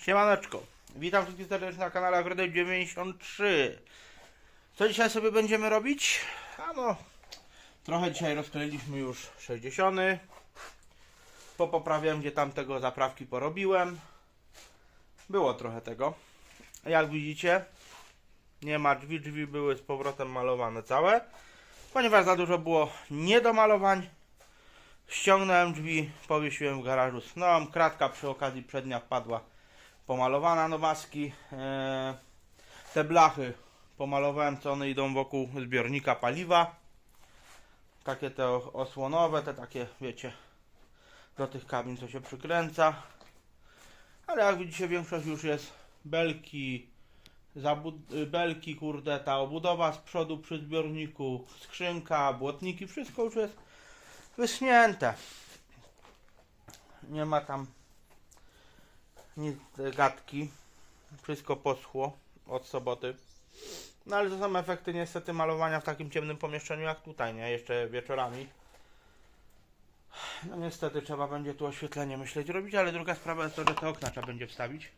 Siemaneczko. Witam wszystkich serdecznie na kanale Agrodek 93. Co dzisiaj sobie będziemy robić? A no, trochę dzisiaj rozkleiliśmy już 60. Popoprawiam, gdzie tam tego zaprawki porobiłem. Było trochę tego. Jak widzicie, nie ma drzwi, drzwi były z powrotem malowane całe. Ponieważ za dużo było niedomalowań, ściągnąłem drzwi, powiesiłem w garażu snom. Kratka przy okazji przednia wpadła pomalowana no maski. E, te blachy pomalowałem, co one idą wokół zbiornika paliwa. Takie te osłonowe, te takie, wiecie, do tych kabin, co się przykręca. Ale jak widzicie, większość już jest belki, belki, kurde, ta obudowa z przodu przy zbiorniku, skrzynka, błotniki, wszystko już jest wyschnięte. Nie ma tam nic gadki. Wszystko poschło od soboty. No ale to są efekty niestety malowania w takim ciemnym pomieszczeniu jak tutaj, nie? Jeszcze wieczorami. No niestety trzeba będzie tu oświetlenie myśleć robić, ale druga sprawa jest to, że te okna trzeba będzie wstawić.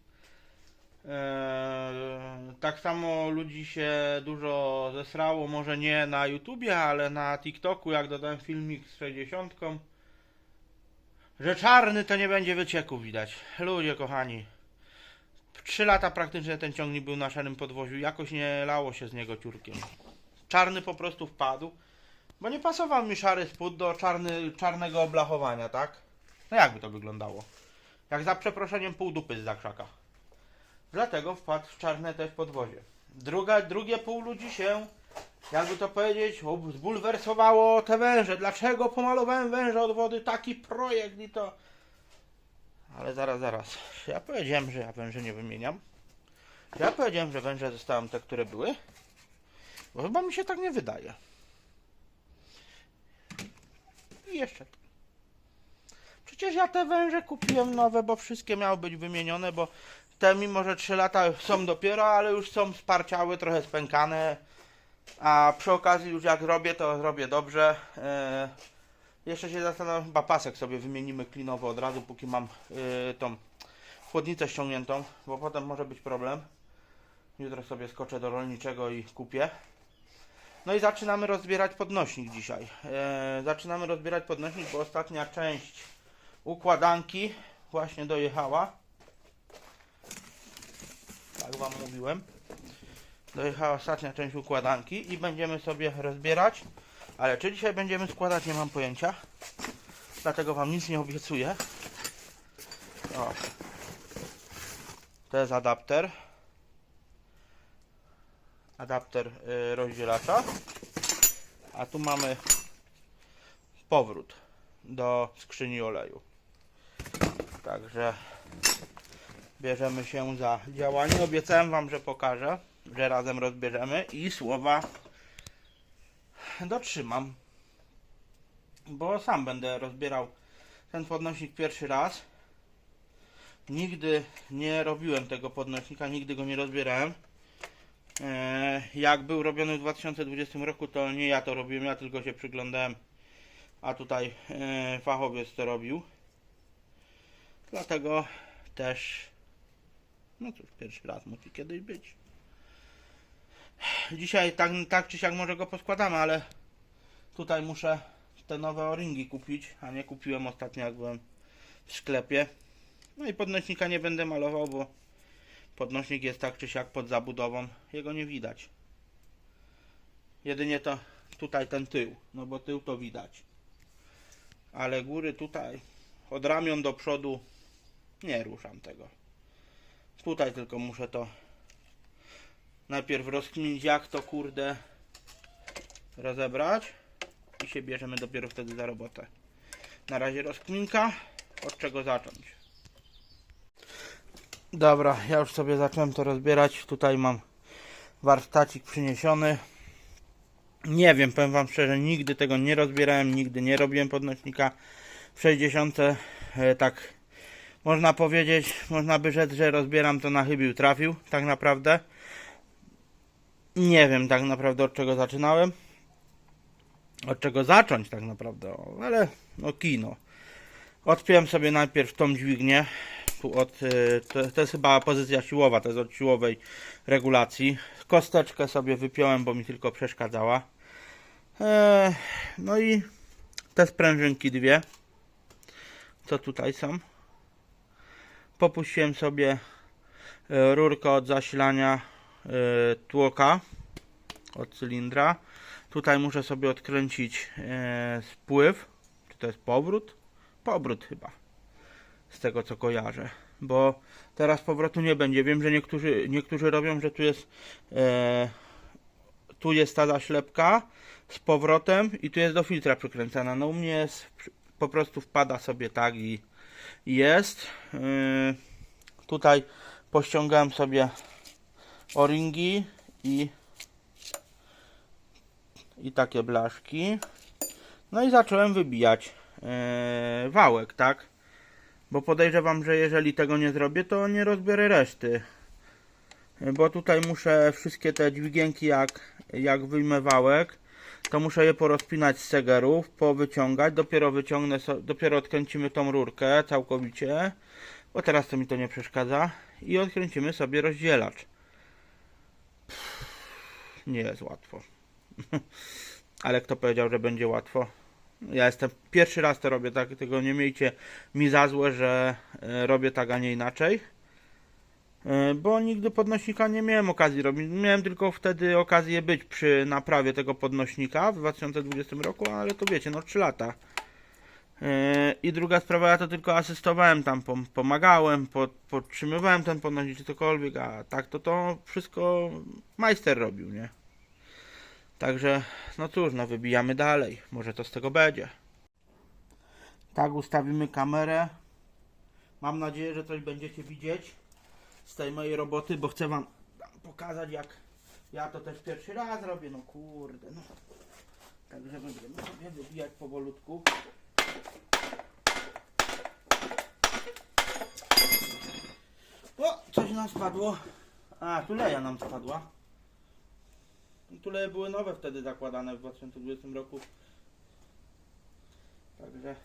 Eee, tak samo ludzi się dużo zesrało, może nie na YouTubie, ale na TikToku, jak dodałem filmik z 60 że czarny to nie będzie wycieku widać. Ludzie kochani. Trzy lata praktycznie ten ciągnik był na szarym podwoziu. Jakoś nie lało się z niego ciurkiem. Czarny po prostu wpadł. Bo nie pasował mi szary spód do czarny, czarnego oblachowania, tak? No jakby to wyglądało? Jak za przeproszeniem pół dupy z zakrzaka. Dlatego wpadł w czarne też podwozie. Druga, drugie pół ludzi się jakby to powiedzieć, zbulwersowało te węże. Dlaczego pomalowałem węże od wody? Taki projekt i to. Ale zaraz, zaraz. Ja powiedziałem, że ja węże nie wymieniam. Ja powiedziałem, że węże zostałem te, które były. Bo chyba mi się tak nie wydaje. I jeszcze. Przecież ja te węże kupiłem nowe, bo wszystkie miały być wymienione, bo te mimo, że 3 lata są dopiero, ale już są sparciały, trochę spękane. A przy okazji już jak robię, to robię dobrze. E, jeszcze się zastanawiam, chyba pasek sobie wymienimy klinowo od razu, póki mam e, tą chłodnicę ściągniętą, bo potem może być problem. Jutro sobie skoczę do rolniczego i kupię. No i zaczynamy rozbierać podnośnik dzisiaj. E, zaczynamy rozbierać podnośnik, bo ostatnia część układanki właśnie dojechała. Tak wam mówiłem dojechała ostatnia część układanki i będziemy sobie rozbierać. Ale czy dzisiaj będziemy składać, nie mam pojęcia. Dlatego Wam nic nie obiecuję. O. To jest adapter. Adapter y, rozdzielacza. A tu mamy powrót do skrzyni oleju. Także bierzemy się za działanie. Obiecałem Wam, że pokażę że razem rozbierzemy i słowa dotrzymam. Bo sam będę rozbierał ten podnośnik pierwszy raz. Nigdy nie robiłem tego podnośnika, nigdy go nie rozbierałem. E, Jak był robiony w 2020 roku, to nie ja to robiłem, ja tylko się przyglądałem, a tutaj e, fachowiec to robił. Dlatego też, no cóż, pierwszy raz musi kiedyś być. Dzisiaj tak, tak czy siak może go poskładamy, ale tutaj muszę te nowe o-ringi kupić, a nie kupiłem ostatnio jak byłem w sklepie. No i podnośnika nie będę malował, bo podnośnik jest tak czy siak pod zabudową, jego nie widać. Jedynie to tutaj ten tył, no bo tył to widać. Ale góry tutaj od ramion do przodu nie ruszam tego. Tutaj tylko muszę to najpierw rozkminić jak to kurde rozebrać i się bierzemy dopiero wtedy za robotę. Na razie rozkminka, od czego zacząć. Dobra, ja już sobie zacząłem to rozbierać. Tutaj mam warsztacik przyniesiony. Nie wiem, powiem wam szczerze, nigdy tego nie rozbierałem, nigdy nie robiłem podnośnika w 60. E, tak można powiedzieć, można by rzec, że rozbieram to na chybił trafił, tak naprawdę. Nie wiem tak naprawdę od czego zaczynałem. Od czego zacząć tak naprawdę, ale no kino. Odpiąłem sobie najpierw tą dźwignię prostu od, y, to, to jest chyba pozycja siłowa, to jest od siłowej regulacji. Kosteczkę sobie wypiąłem, bo mi tylko przeszkadzała. E, no i te sprężynki dwie, co tutaj są. Popuściłem sobie e, rurkę od zasilania tłoka od cylindra. Tutaj muszę sobie odkręcić e, spływ. Czy to jest powrót? Powrót chyba. Z tego co kojarzę. Bo teraz powrotu nie będzie. Wiem, że niektórzy, niektórzy robią, że tu jest e, tu jest ta zaślepka z powrotem i tu jest do filtra przykręcana. No u mnie jest po prostu wpada sobie tak i jest. Tutaj pościągałem sobie o-ringi i i takie blaszki. No i zacząłem wybijać yy, wałek, tak? Bo podejrzewam, że jeżeli tego nie zrobię, to nie rozbiorę reszty. Bo tutaj muszę wszystkie te dźwigienki, jak, jak wyjmę wałek, to muszę je porozpinać z segerów, powyciągać, dopiero wyciągnę, dopiero odkręcimy tą rurkę całkowicie, bo teraz to mi to nie przeszkadza i odkręcimy sobie rozdzielacz. Nie jest łatwo. Ale kto powiedział, że będzie łatwo? Ja jestem pierwszy raz to robię tak, tego nie miejcie mi za złe, że e, robię tak, a nie inaczej. E, Bo nigdy podnośnika nie miałem okazji robić. Miałem tylko wtedy okazję być przy naprawie tego podnośnika w 2020 roku, ale to wiecie, no 3 lata. E, I druga sprawa, ja to tylko asystowałem tam, pom- pomagałem, pod, podtrzymywałem ten podnośnik czy cokolwiek, a tak to to wszystko majster robił, nie? Także, no cóż, no wybijamy dalej. Może to z tego będzie. Tak, ustawimy kamerę. Mam nadzieję, że coś będziecie widzieć z tej mojej roboty, bo chcę wam pokazać jak ja to też pierwszy raz robię, no kurde, no. Także będziemy sobie wybijać powolutku. O, coś nam spadło. A, tuleja nam spadła. Tuleje były nowe wtedy zakładane w 2020 roku. Także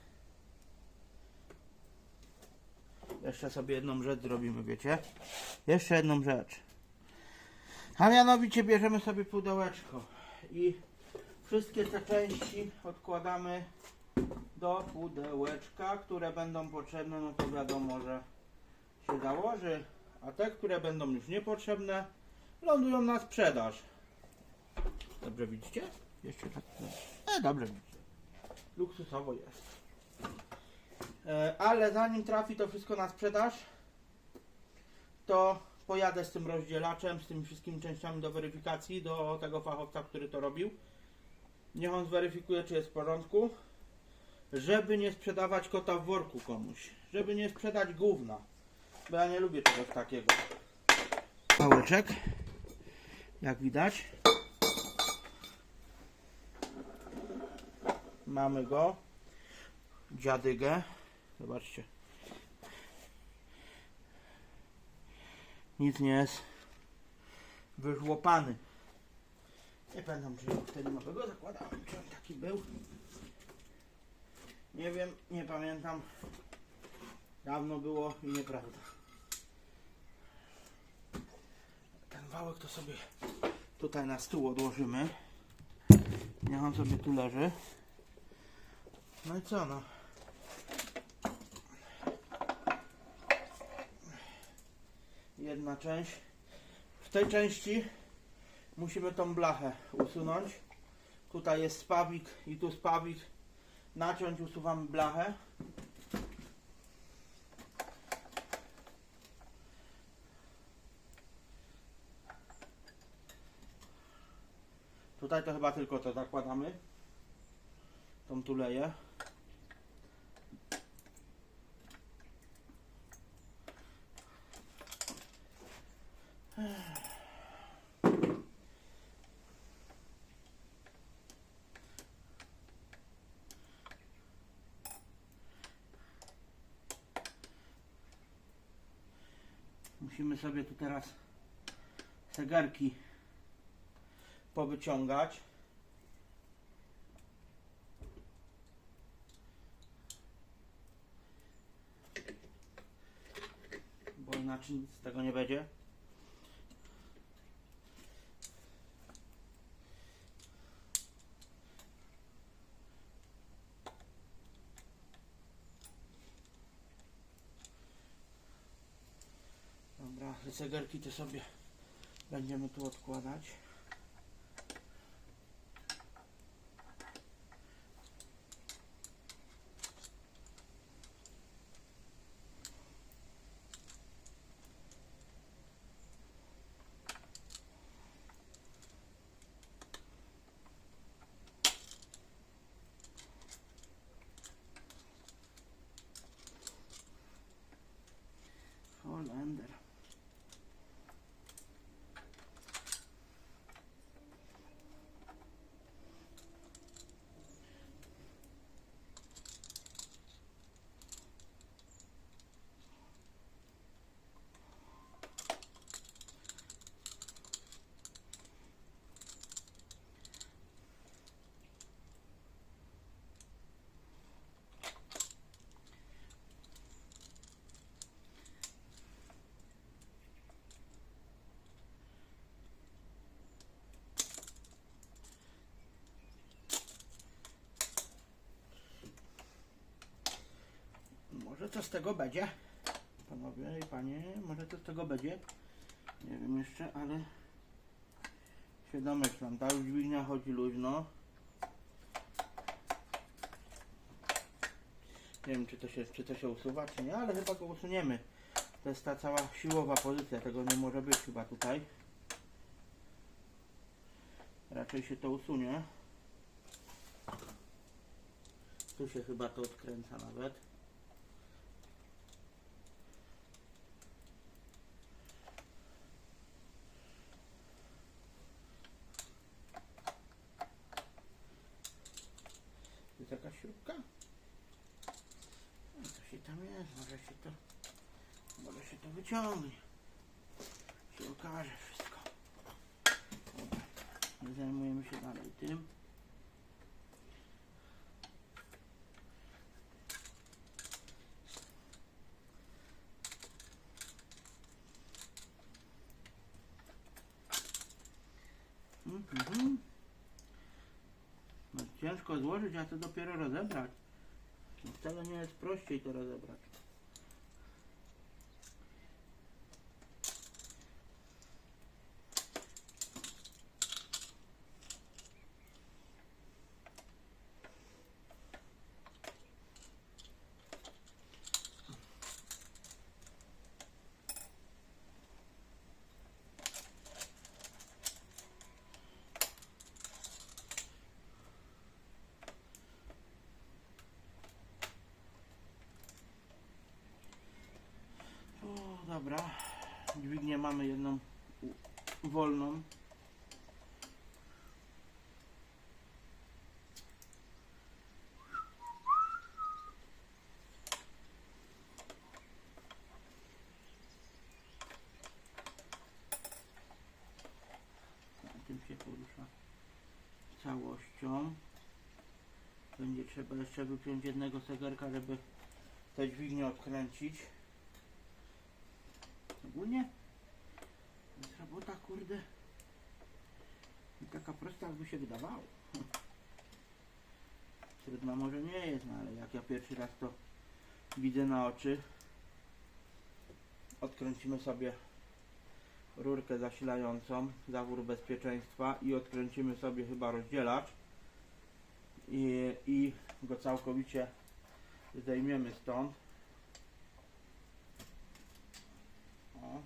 jeszcze sobie jedną rzecz zrobimy, wiecie? Jeszcze jedną rzecz. A mianowicie bierzemy sobie pudełeczko i wszystkie te części odkładamy do pudełeczka, które będą potrzebne, no to wiadomo, że się założy, a te, które będą już niepotrzebne, lądują na sprzedaż. Dobrze widzicie? Jeszcze tak. E, dobrze widzicie. Luksusowo jest. E, ale zanim trafi to wszystko na sprzedaż, to pojadę z tym rozdzielaczem, z tymi wszystkimi częściami do weryfikacji, do tego fachowca, który to robił. Niech on zweryfikuje, czy jest w porządku, żeby nie sprzedawać kota w worku komuś, żeby nie sprzedać gówna, bo ja nie lubię czegoś takiego. Pałeczek, jak widać. Mamy go. Dziadygę. Zobaczcie. Nic nie jest wyżłopany. Nie pamiętam, czy wtedy nowego zakładałem, czy on taki był. Nie wiem, nie pamiętam. Dawno było i nieprawda. Ten wałek to sobie tutaj na stół odłożymy. Niech on sobie tu leży. No i co no? Jedna część. W tej części musimy tą blachę usunąć. Tutaj jest spawik i tu spawik. Naciąć, usuwamy blachę. Tutaj to chyba tylko to zakładamy. Tą tuleję. Sobie tu teraz zegarki powyciągać. znaczy nic z tego nie będzie. Cegerki to sobie będziemy tu odkładać. Może co z tego będzie? Panowie i panie, może co z tego będzie? Nie wiem jeszcze, ale się domyślam. Ta już dźwignia chodzi luźno. Nie wiem czy to się, czy to się usuwa, czy nie, ale chyba go usuniemy. To jest ta cała siłowa pozycja, tego nie może być chyba tutaj. Raczej się to usunie. Tu się chyba to odkręca nawet. Jest jakaś śrubka? No to się tam jest, może się to może się to wyciągnie. Się okaże wszystko. Dobra. Zajmujemy się dalej tym. Mhm. No, ciężko złożyć, a to dopiero rozebrać. No, Wcale nie jest prościej to rozebrać. O, dobra. Dźwignię mamy jedną wolną. Na tym się porusza. Będzie trzeba jeszcze wypiąć jednego zegarka, żeby tę dźwignię odkręcić. Ogólnie jest robota kurde nie taka prosta jakby się wydawało. Trudna może nie jest, no ale jak ja pierwszy raz to widzę na oczy odkręcimy sobie rurkę zasilającą, zawór bezpieczeństwa i odkręcimy sobie chyba rozdzielacz i, i go całkowicie zdejmiemy stąd. O.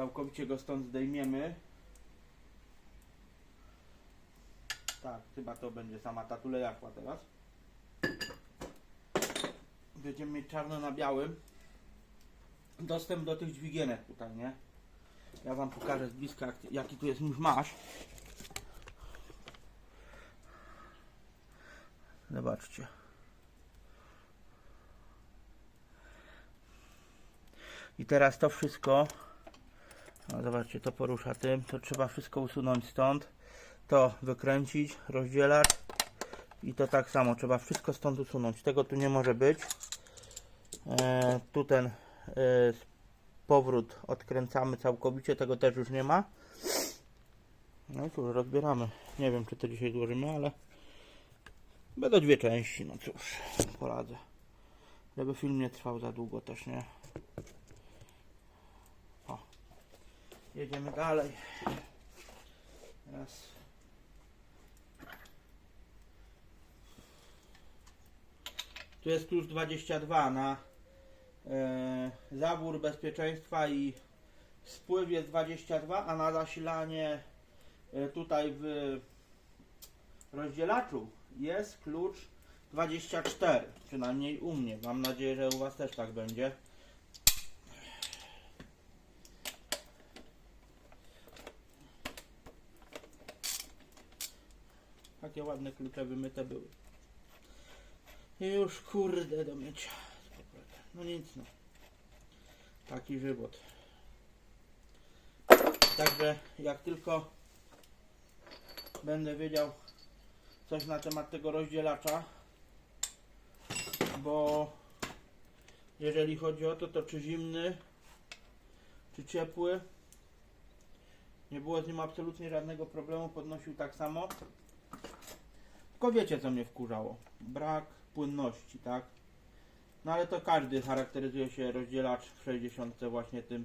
Całkowicie go stąd zdejmiemy. Tak, chyba to będzie sama ta tulejachła teraz. Będziemy mieć czarno na białym dostęp do tych dźwigienek tutaj, nie? Ja wam pokażę z bliska jak, jaki tu jest już masz. Zobaczcie. I teraz to wszystko, no zobaczcie, to porusza tym, to trzeba wszystko usunąć stąd, to wykręcić, rozdzielać i to tak samo, trzeba wszystko stąd usunąć, tego tu nie może być. E, tu ten y, powrót odkręcamy całkowicie, tego też już nie ma. No i cóż, rozbieramy. Nie wiem, czy to dzisiaj złożymy, ale będą dwie części, no cóż, poradzę. Żeby film nie trwał za długo też, nie? Jedziemy dalej. Raz. Tu jest klucz 22 na e, zawór bezpieczeństwa i spływ jest 22, a na zasilanie e, tutaj w rozdzielaczu jest klucz 24, przynajmniej u mnie. Mam nadzieję, że u Was też tak będzie. Takie ładne klucze wymyte były. I już kurde do mycia. No nic no. Taki żywot. Także jak tylko będę wiedział coś na temat tego rozdzielacza, bo jeżeli chodzi o to, to czy zimny, czy ciepły, nie było z nim absolutnie żadnego problemu, podnosił tak samo. Tylko wiecie co mnie wkurzało? Brak płynności, tak? No ale to każdy charakteryzuje się rozdzielacz w 60 właśnie tym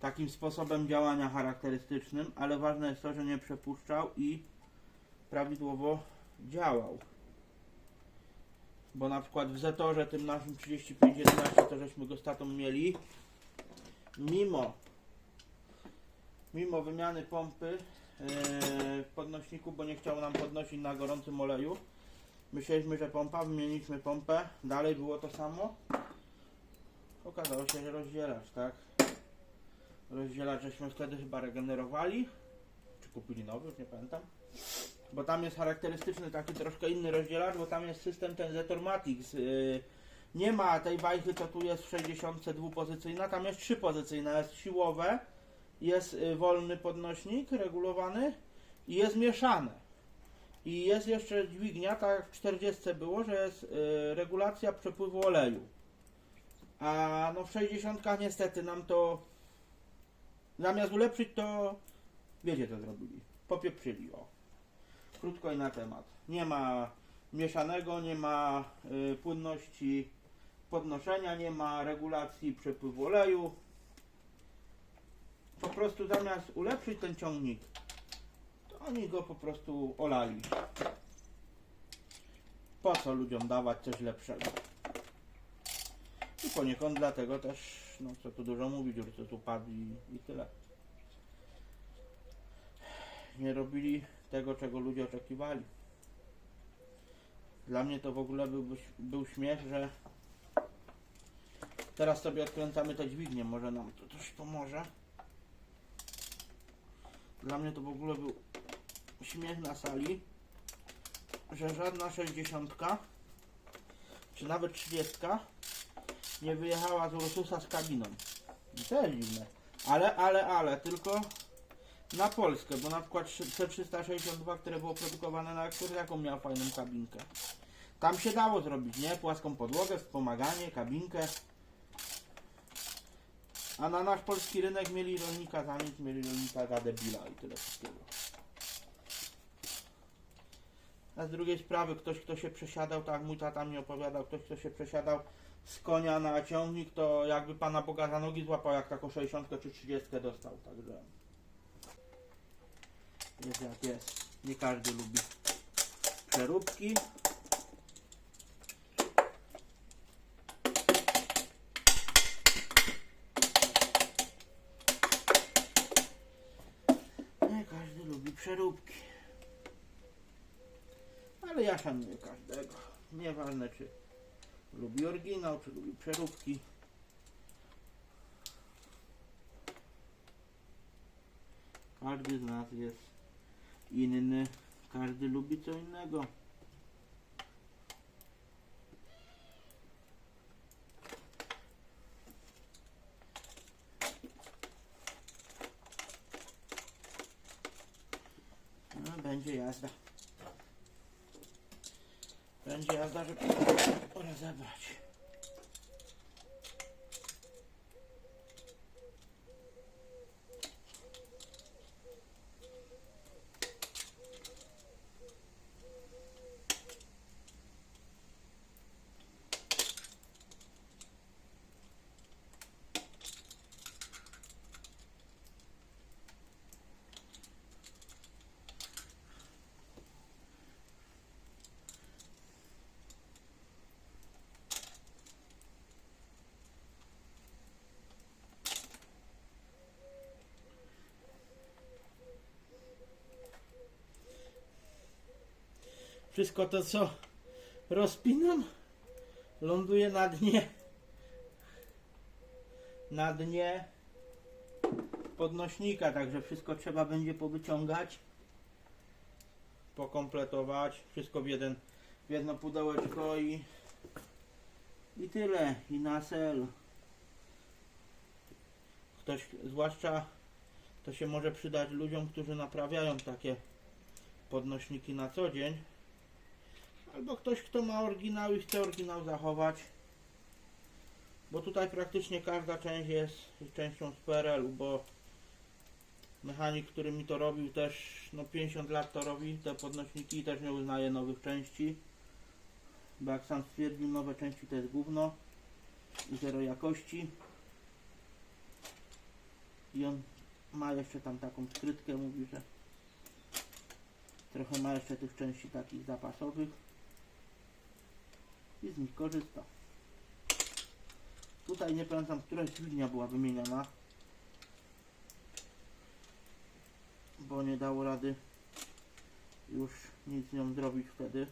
takim sposobem działania charakterystycznym, ale ważne jest to, że nie przepuszczał i prawidłowo działał. Bo na przykład w Zetorze tym naszym 3511 to żeśmy go z tatą mieli mimo mimo wymiany pompy podnośniku, bo nie chciał nam podnosić na gorącym oleju. Myśleliśmy, że pompa, wymieniliśmy pompę dalej było to samo. Okazało się, że rozdzielacz, tak? Rozdzielacz żeśmy wtedy chyba regenerowali czy kupili nowy, już nie pamiętam. Bo tam jest charakterystyczny taki troszkę inny rozdzielacz, bo tam jest system ten Zetormatix. Yy, nie ma tej wajchy, co tu jest w 62 pozycyjna, tam jest 3 pozycyjna, jest siłowe, jest y, wolny podnośnik regulowany i jest mieszane. I jest jeszcze dźwignia, tak jak w 40 było, że jest y, regulacja przepływu oleju. A no w 60 niestety nam to zamiast ulepszyć to wiecie co zrobili. Popieprzyli o krótko i na temat. Nie ma mieszanego, nie ma y, płynności podnoszenia, nie ma regulacji przepływu oleju. Po prostu zamiast ulepszyć ten ciągnik, to oni go po prostu olali. Po co ludziom dawać coś lepszego? I poniekąd dlatego też, no co tu dużo mówić, że tu padł i, i tyle. Nie robili tego, czego ludzie oczekiwali. Dla mnie to w ogóle był, był śmiech, że teraz sobie odkręcamy te dźwignię, może nam to coś pomoże. Dla mnie to w ogóle był śmiech na sali, że żadna 60 czy nawet 30 nie wyjechała z Ursusa z kabiną. I to jest dziwne. Ale, ale, ale, tylko na Polskę, bo na przykład C362, które było produkowane na eksport, jaką miał fajną kabinkę. Tam się dało zrobić, nie? Płaską podłogę, wspomaganie, kabinkę. A na nasz polski rynek mieli rolnika za mieli rolnika za i tyle wszystkiego. A z drugiej sprawy, ktoś kto się przesiadał, tak mój tata mi opowiadał, ktoś kto się przesiadał z konia na ciągnik, to jakby Pana Boga za nogi złapał, jak taką 60 czy 30 dostał, także... Jest jak jest. Nie każdy lubi przeróbki. Przeróbki. Ale ja szanuję każdego. Nieważne czy lubi oryginał, czy lubi przeróbki. Każdy z nas jest inny. Każdy lubi co innego. No, będzie jazda. Będzie jazda, żeby Wszystko to co rozpinam ląduje na dnie. Na dnie podnośnika, także wszystko trzeba będzie powyciągać pokompletować wszystko w jeden w jedno pudełeczko i i tyle. I na sel ktoś zwłaszcza to się może przydać ludziom, którzy naprawiają takie podnośniki na co dzień albo ktoś, kto ma oryginał i chce oryginał zachować. Bo tutaj praktycznie każda część jest częścią z PRL-u, bo mechanik, który mi to robił też no 50 lat to robi, te podnośniki też nie uznaje nowych części. Bo jak sam stwierdził, nowe części to jest gówno i zero jakości. I on ma jeszcze tam taką skrytkę, mówi, że trochę ma jeszcze tych części takich zapasowych i z nich korzysta. Tutaj nie pamiętam, któraś dźwignia była wymieniona, bo nie dało rady już nic z nią zrobić wtedy.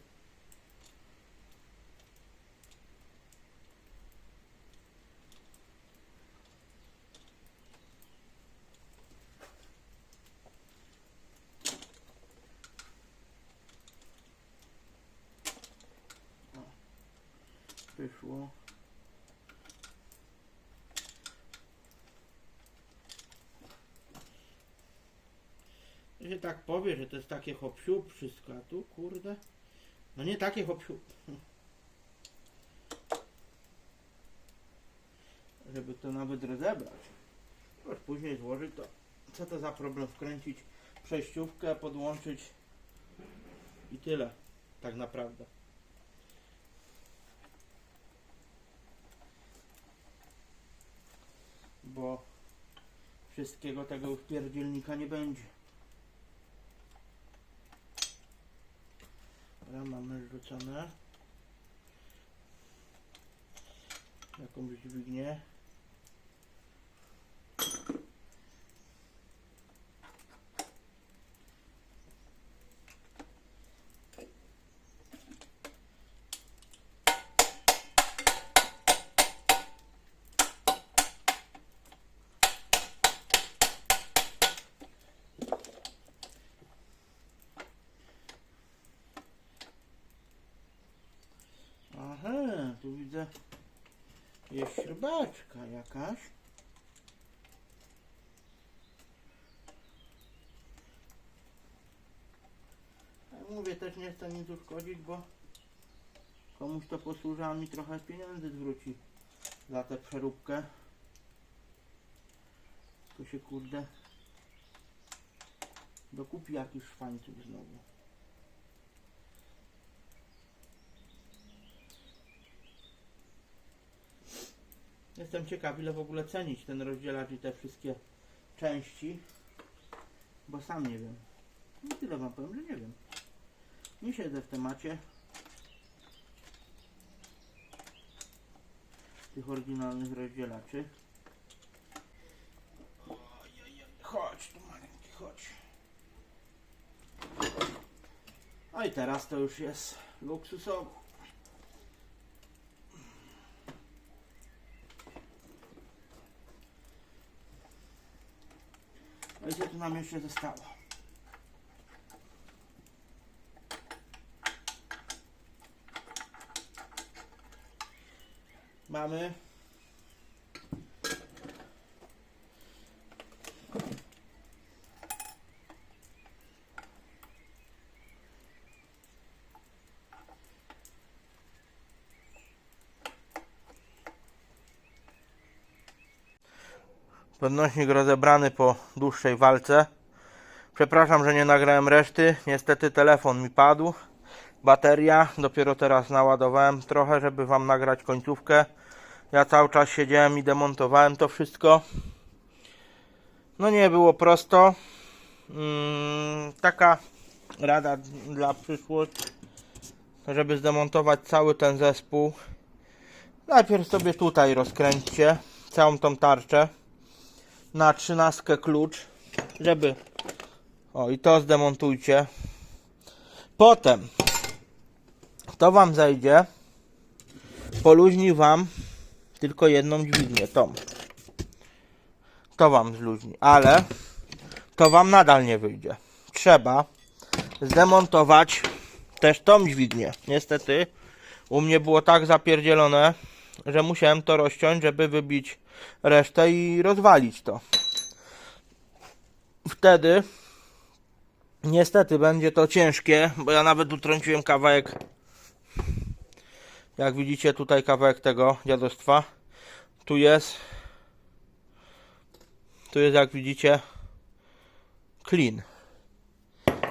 Wyszło. To się tak powie, że to jest takie hop wszystko, a tu kurde. No nie takie hop Żeby to nawet rozebrać. Już później złożyć to. Co to za problem wkręcić przejściówkę, podłączyć i tyle. Tak naprawdę. Bo wszystkiego tego pierdzielnika nie będzie. Dobra, mamy rzucone. Jakąś dźwignię. Tu widzę jest śrubaczka jakaś. Jak mówię, też nie chcę nic uszkodzić, bo komuś to posłuży, a mi trochę pieniędzy zwróci za tę przeróbkę. Tu się kurde dokupi jakiś szwańców znowu. Jestem ciekaw, ile w ogóle cenić ten rozdzielacz i te wszystkie części, bo sam nie wiem. I tyle wam powiem, że nie wiem. Nie siedzę w temacie tych oryginalnych rozdzielaczy. Chodź tu maleńki, chodź. No i teraz to już jest luksusowo. No i co tu nam jeszcze zostało? Mamy Podnośnik rozebrany po dłuższej walce. Przepraszam, że nie nagrałem reszty. Niestety telefon mi padł. bateria. Dopiero teraz naładowałem trochę, żeby Wam nagrać końcówkę. Ja cały czas siedziałem i demontowałem to wszystko. No nie było prosto. Mm, taka rada dla przyszłości, żeby zdemontować cały ten zespół. Najpierw sobie tutaj rozkręćcie całą tą tarczę na trzynastkę klucz, żeby o i to zdemontujcie. Potem to wam zejdzie, poluźni wam tylko jedną dźwignię, tą. To wam zluźni, ale to wam nadal nie wyjdzie. Trzeba zdemontować też tą dźwignię. Niestety u mnie było tak zapierdzielone, że musiałem to rozciąć, żeby wybić resztę i rozwalić to. Wtedy niestety będzie to ciężkie, bo ja nawet utrąciłem kawałek jak widzicie tutaj kawałek tego dziadostwa. Tu jest tu jest jak widzicie clean.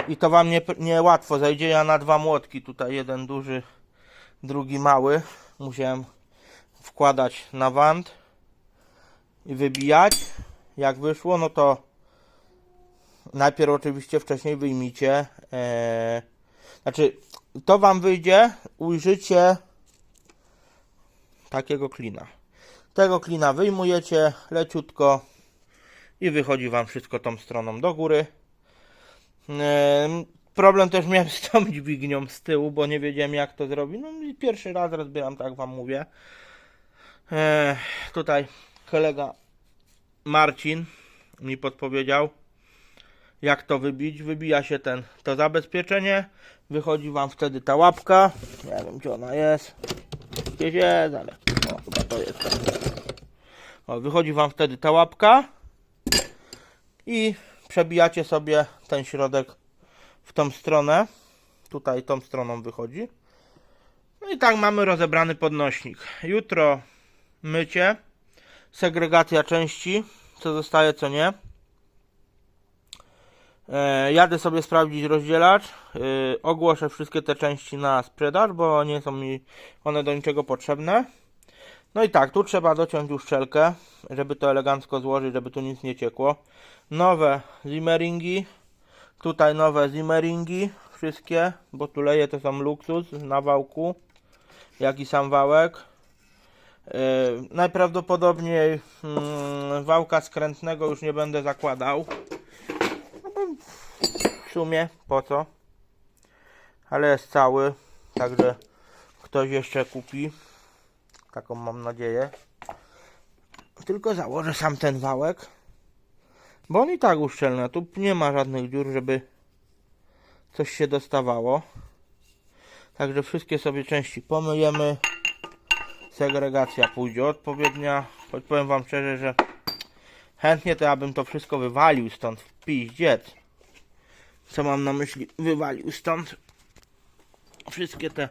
I to wam nie, nie łatwo zajdzie. Ja na dwa młotki tutaj jeden duży, drugi mały musiałem wkładać na wand i wybijać. Jak wyszło, no to najpierw oczywiście wcześniej wyjmijcie. E, znaczy, to wam wyjdzie, ujrzycie takiego klina. Tego klina wyjmujecie leciutko i wychodzi wam wszystko tą stroną do góry. Em, Problem też miałem z tą dźwignią z tyłu, bo nie wiedziałem jak to zrobić. No pierwszy raz rozbieram, tak wam mówię. E, tutaj kolega Marcin mi podpowiedział, jak to wybić. Wybija się ten, to zabezpieczenie. Wychodzi wam wtedy ta łapka. Nie wiem gdzie ona jest. Gdzieś jest, ale o, chyba to jest. O, wychodzi wam wtedy ta łapka i przebijacie sobie ten środek w tą stronę. Tutaj tą stroną wychodzi. No i tak mamy rozebrany podnośnik. Jutro mycie, segregacja części, co zostaje, co nie. E, jadę sobie sprawdzić rozdzielacz. E, ogłoszę wszystkie te części na sprzedaż, bo nie są mi one do niczego potrzebne. No i tak, tu trzeba dociąć uszczelkę, żeby to elegancko złożyć, żeby tu nic nie ciekło. Nowe zimmeringi. Tutaj nowe zimmeringi. Wszystkie, bo tu leje to są luksus na wałku. Jak i sam wałek. Yy, najprawdopodobniej mm, wałka skrętnego już nie będę zakładał. No w sumie po co? Ale jest cały, także ktoś jeszcze kupi. Taką mam nadzieję. Tylko założę sam ten wałek. Bo on i tak uszczelna. Tu nie ma żadnych dziur, żeby coś się dostawało. Także wszystkie sobie części pomyjemy. Segregacja pójdzie odpowiednia. Choć powiem wam szczerze, że chętnie to ja bym to wszystko wywalił stąd w piździec. Co mam na myśli? Wywalił stąd wszystkie te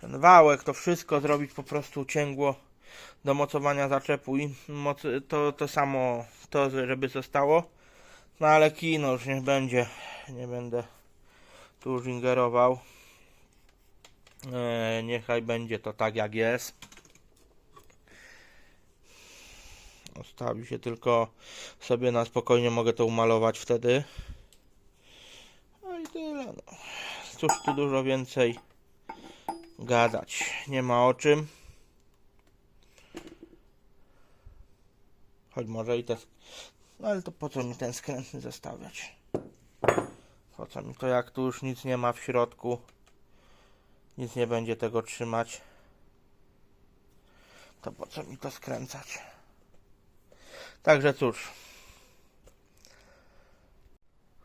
ten wałek, to wszystko zrobić po prostu cięgło do mocowania zaczepu i moc, to, to samo to, żeby zostało. No ale kino już nie będzie, nie będę tu już ingerował. E, niechaj będzie to tak jak jest. Ustawi się tylko sobie na spokojnie mogę to umalować wtedy. No i tyle. No. Cóż tu dużo więcej gadać. Nie ma o czym. Choć może i te... No ale to po co mi ten skrętny zostawiać? Po co mi to, jak tu już nic nie ma w środku? Nic nie będzie tego trzymać. To po co mi to skręcać? Także cóż.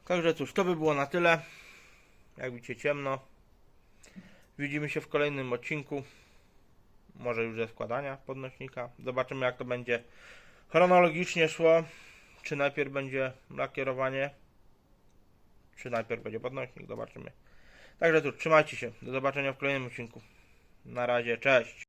Także cóż, to by było na tyle. Jak widzicie ciemno. Widzimy się w kolejnym odcinku. Może już ze składania podnośnika. Zobaczymy jak to będzie chronologicznie szło. Czy najpierw będzie lakierowanie, czy najpierw będzie podnośnik. Zobaczymy. Także cóż, trzymajcie się. Do zobaczenia w kolejnym odcinku. Na razie, cześć.